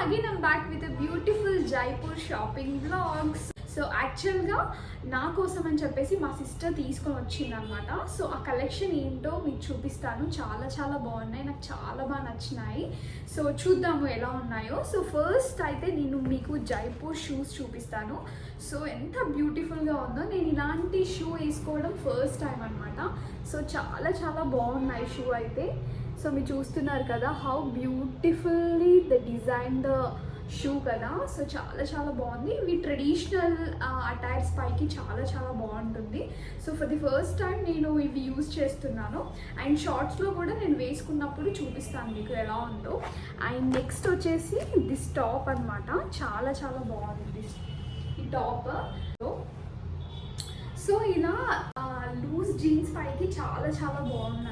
again I'm back with a beautiful Jaipur shopping vlogs. So యాక్చువల్గా నా కోసం అని చెప్పేసి మా సిస్టర్ తీసుకొని వచ్చింది అనమాట సో ఆ కలెక్షన్ ఏంటో మీకు చూపిస్తాను. చాలా చాలా బాగున్నాయి. నాకు చాలా బాగా నచ్చినాయి. సో చూద్దాము ఎలా ఉన్నాయో. సో ఫస్ట్ అయితే నేను మీకు జైపూర్ షూస్ చూపిస్తాను. సో ఎంత బ్యూటిఫుల్గా ఉందో. నేను ఇలాంటి షూ వేసుకోవడం ఫస్ట్ టైం అనమాట సో చాలా చాలా బాగున్నాయి షూ అయితే. సో మీరు చూస్తున్నారు కదా how beautifully the design the shoe కదా సో చాలా చాలా బాగుంది. ఇవి ట్రెడిషనల్ అటైర్స్ పైకి చాలా చాలా బాగుంటుంది. So for the first time నేను ఇవి యూజ్ చేస్తున్నాను. అండ్ షార్ట్స్లో కూడా నేను వేసుకున్నప్పుడు చూపిస్తాను మీకు ఎలా ఉందో. అండ్ నెక్స్ట్ వచ్చేసి దిస్ టాప్ అన్నమాట. చాలా చాలా బాగుంది దిస్ ఈ టాప్ సో ఇలా లూజ్ జీన్స్ పైకి చాలా చాలా బాగుంది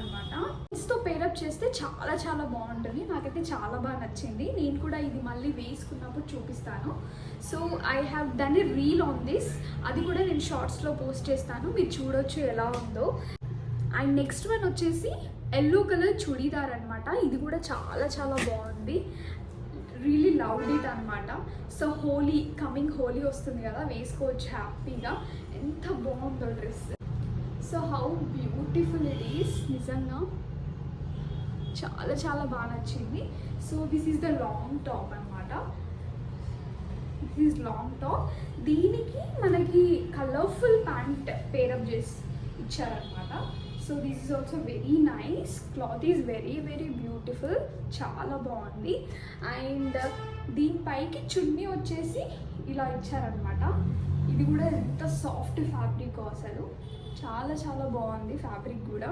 ఫ్రెండ్స్తో పేరప్ చేస్తే చాలా చాలా బాగుంటుంది. నాకైతే చాలా బాగా నచ్చింది. నేను కూడా ఇది మళ్ళీ వేసుకున్నప్పుడు చూపిస్తాను. So I have done a reel on this అది కూడా నేను షార్ట్స్లో పోస్ట్ చేస్తాను. మీరు చూడొచ్చు ఎలా ఉందో. అండ్ నెక్స్ట్ వన్ వచ్చేసి ఎల్లో కలర్ చుడీదార్ అనమాట ఇది కూడా చాలా చాలా బాగుంది. రియలీ లవ్ ఇట్ అనమాట సో హోలీ కమింగ్ హోలీ వస్తుంది కదా. వేసుకోవచ్చు హ్యాపీగా ఎంత బాగుందో dress so how beautiful it is నిజంగా. చాలా చాలా బాగా నచ్చింది. So this is the long top అనమాట దిస్ ఈస్ లాంగ్ టాప్ దీనికి మనకి కలర్ఫుల్ ప్యాంట్ పేరప్ చేసి ఇచ్చారనమాట so this is also very nice cloth is very very beautiful చాలా బాగుంది. అండ్ దీనిపైకి చున్నీ వచ్చేసి ఇలా ఇచ్చారనమాట ఇది కూడా ఎంత సాఫ్ట్ ఫ్యాబ్రిక్ అసలు. చాలా చాలా బాగుంది ఫ్యాబ్రిక్ కూడా.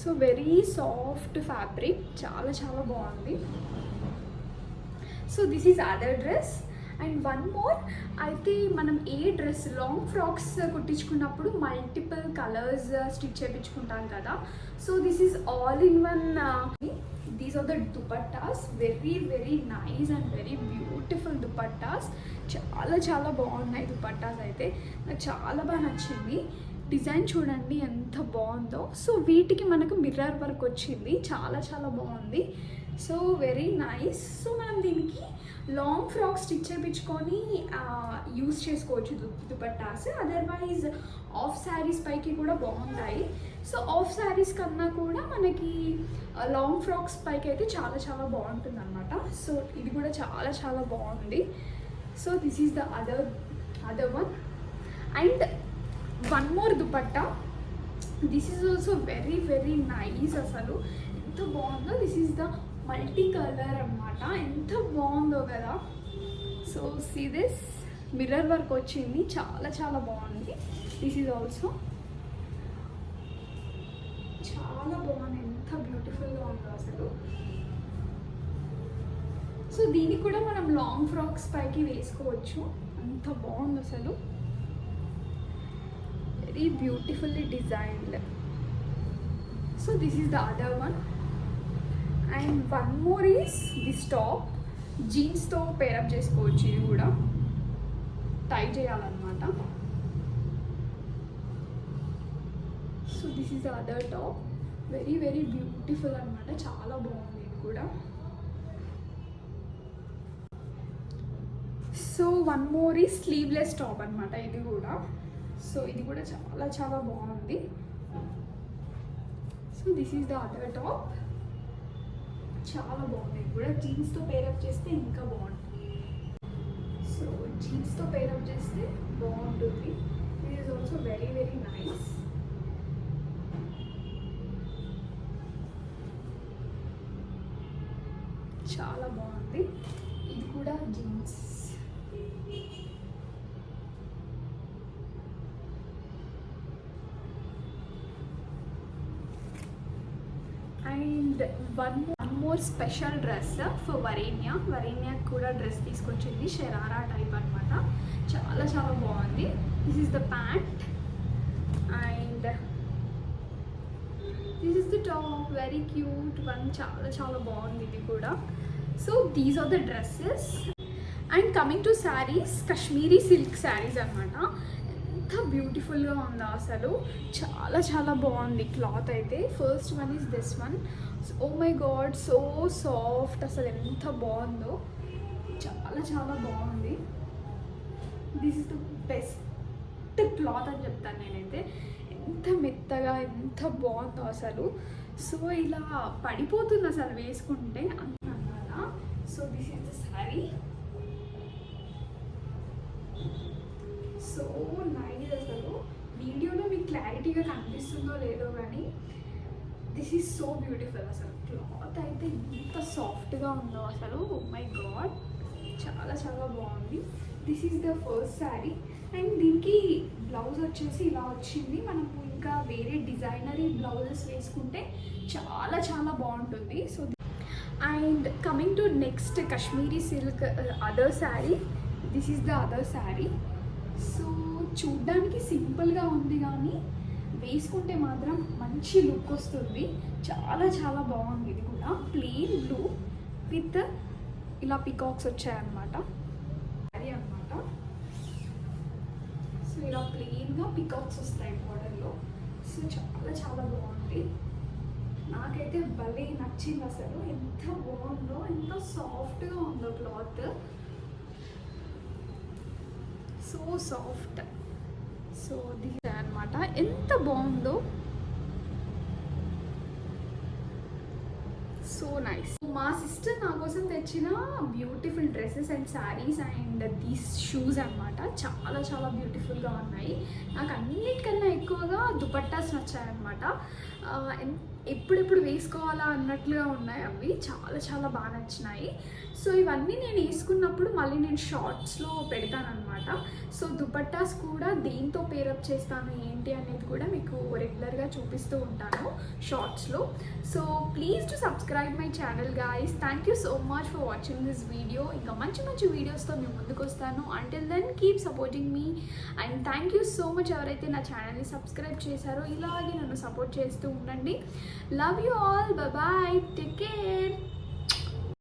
సో వెరీ సాఫ్ట్ ఫ్యాబ్రిక్ చాలా చాలా బాగుంది. So this is other dress and one more అయితే మనం ఏ డ్రెస్ లాంగ్ ఫ్రాక్స్ కుట్టించుకున్నప్పుడు మల్టిపుల్ కలర్స్ స్టిచ్ చేయించుకుంటాం కదా. So this is all in one these are the dupattas very very nice and very beautiful dupattas చాలా చాలా బాగున్నాయి దుపట్టాస్ అయితే. నాకు చాలా బాగా నచ్చింది. డిజైన్ చూడండి ఎంత బాగుందో. సో వీటికి మనకు మిర్రర్ వర్క్ వచ్చింది. చాలా చాలా బాగుంది. So very nice. సో మనం దీనికి లాంగ్ ఫ్రాక్ స్టిచ్ చేయించుకొని యూస్ చేసుకోవచ్చు దుప్పట్టాస్ అదర్వైజ్ ఆఫ్ శారీస్ పైకి కూడా బాగుంటాయి. సో ఆఫ్ శారీస్ కన్నా కూడా మనకి లాంగ్ ఫ్రాక్స్ పైకి అయితే చాలా చాలా బాగుంటుంది అనమాట సో ఇది కూడా చాలా చాలా బాగుంది. So this is the other other one and one more dupatta this is also very very nice అసలు. ఎంత బాగుందో this is the multi colour అనమాట ఎంత బాగుందో కదా. So see this mirror work వచ్చింది. చాలా చాలా బాగుంది. దిస్ ఈజ్ ఆల్సో చాలా బాగుంది. ఎంత బ్యూటిఫుల్గా ఉందో అసలు. సో దీనికి కూడా మనం లాంగ్ ఫ్రాక్స్ పైకి వేసుకోవచ్చు. అంత బాగుంది అసలు. Very beautifully designed so this is the other one and one more is this top జీన్స్తో pair up చేసుకోవచ్చు ఇది కూడా. టై చేయాలన్నమాట. So this is the other top very very beautiful అనమాట చాలా బాగుంది ఇది కూడా. సో వన్ మోర్ ఈ స్లీవ్లెస్ టాప్ అనమాట ఇది కూడా. సో ఇది కూడా చాలా చాలా బాగుంది. So this is the other top చాలా బాగుంది. ఇది కూడా జీన్స్తో పేరప్ చేస్తే ఇంకా బాగుంటుంది. సో జీన్స్తో పేరప్ చేస్తే బాగుంటుంది. It is also very very nice చాలా బాగుంది. ఇది కూడా jeans and one one more special dress for Varenya Varenya కూడా డ్రెస్ తీసుకొచ్చింది. షరారా టైప్ అనమాట చాలా చాలా బాగుంది. This is the pant and this is the top very cute one చాలా చాలా బాగుంది ఇది కూడా. So these are the dresses and coming to saris Kashmiri silk saris అనమాట ఎంత బ్యూటిఫుల్గా ఉందో అసలు. చాలా చాలా బాగుంది క్లాత్ అయితే. First one is this one. Oh my God so soft. అసలు ఎంత బాగుందో. చాలా చాలా బాగుంది. This is the best cloth అని చెప్తాను నేనైతే. ఎంత మెత్తగా ఎంత బాగుందో అసలు. సో ఇలా పడిపోతుంది అసలు వేసుకుంటే. అన్నమాట so this is the sari so nice అసలు వీడియోలో మీకు క్లారిటీగా కనిపిస్తుందో లేదో కానీ దిస్ ఈజ్ సో బ్యూటిఫుల్ అసలు. క్లాత్ అయితే ఎంత సాఫ్ట్గా ఉందో అసలు. Oh మై గాడ్ చాలా చాలా బాగుంది. This is the first sari and దీనికి బ్లౌజ్ వచ్చేసి ఇలా వచ్చింది. మనము ఇంకా వేరే డిజైనరీ బ్లౌజెస్ వేసుకుంటే చాలా చాలా బాగుంటుంది. So and coming to next Kashmiri silk other sari this is the other sari so చూడ్డానికి సింపుల్గా ఉంది కానీ వేసుకుంటే మాత్రం మంచి లుక్ వస్తుంది. చాలా చాలా బాగుంది ఇది కూడా. ప్లెయిన్ బ్లూ విత్ ఇలా పికాక్స్ వచ్చాయన్నమాట. అది అనమాట సో ఇలా ప్లెయిన్గా పికాక్స్ వస్తాయి మోడల్లో సో చాలా చాలా బాగుంది. నాకైతే భలే నచ్చింది అసలు. ఎంత బాగుందో ఎంత సాఫ్ట్గా ఉందో cloth so soft. So this అనమాట ఎంత బాగుందో. So nice. మా సిస్టర్ నా కోసం తెచ్చిన beautiful dresses and saris and these shoes అన్నమాట. చాలా చాలా బ్యూటిఫుల్గా ఉన్నాయి. నాకు అన్నిటికన్నా ఎక్కువగా దుపట్టాస్ నచ్చాయన్నమాట. ఎప్పుడెప్పుడు వేసుకోవాలా అన్నట్లుగా ఉన్నాయి అవి. చాలా చాలా బాగా నచ్చినాయి. సో ఇవన్నీ నేను వేసుకున్నప్పుడు మళ్ళీ నేను షార్ట్స్లో పెడతానమాట సో దుపట్టాస్ కూడా దేంతో పేరప్ చేస్తాను ఏంటి అనేది కూడా మీకు రెగ్యులర్గా చూపిస్తూ ఉంటాను షార్ట్స్లో. So please to subscribe my channel guys. Thank you so much for watching this video. ఇంకా మంచి మంచి వీడియోస్తో మేము ముందుకు వస్తాను. Until then keep supporting me and thank you so much ఎవరైతే నా ఛానల్ని సబ్స్క్రైబ్ చేశారో ఇలాగే నన్ను సపోర్ట్ చేస్తూ ఉండండి. Love you all bye take care